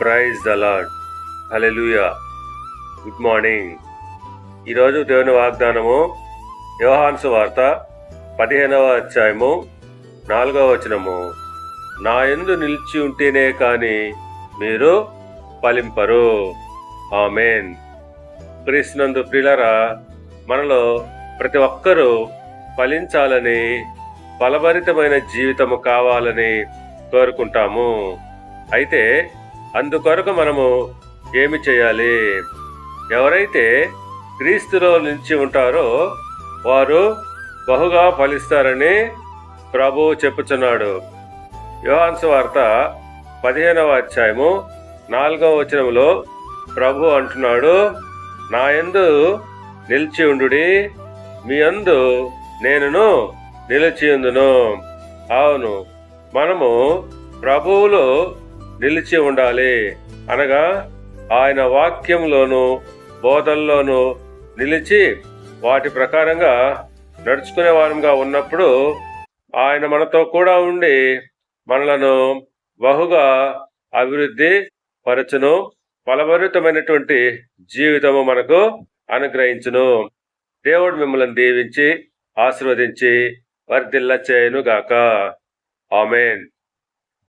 Praise the lord hallelujah good morning ఈరోజు దేవుని వాగ్దానము యోహాన్సు వార్త పదిహేనవ అధ్యాయము నాలుగవ వచనము. నా ఎందు నిలిచి ఉంటేనే కానీ మీరు ఫలింపరు. ఆమెన్ క్రీస్తునందు ప్రిలరా మనలో ప్రతి ఒక్కరూ ఫలించాలని ఫలభరితమైన జీవితము కావాలని కోరుకుంటాము. అయితే అందుకొరకు మనము ఏమి చేయాలి? ఎవరైతే క్రీస్తులో నిలిచి ఉంటారో వారు బహుగా ఫలిస్తారని ప్రభువు చెప్పుచున్నాడు. యోహాన్స్ వార్త పదిహేనవ అధ్యాయము నాలుగవ వచనంలో ప్రభు అంటున్నాడు నా యందు నిలిచి ఉండుడి మీ యందు నేనును నిలిచి ఉందును. అవును మనము ప్రభువులో నిలిచి ఉండాలి. అనగా ఆయన వాక్యంలోను బోధల్లోనూ నిలిచి వాటి ప్రకారంగా నడుచుకునే వారంగా ఉన్నప్పుడు ఆయన మనతో కూడా ఉండి మనలను బహుగా అభివృద్ధి పరచును ఫలభరితమైనటువంటి జీవితము మనకు అనుగ్రహించును. దేవుడు మిమ్మల్ని దీవించి ఆశీర్వదించి వర్ధిల్ల చేయను గాక ఆమెన్.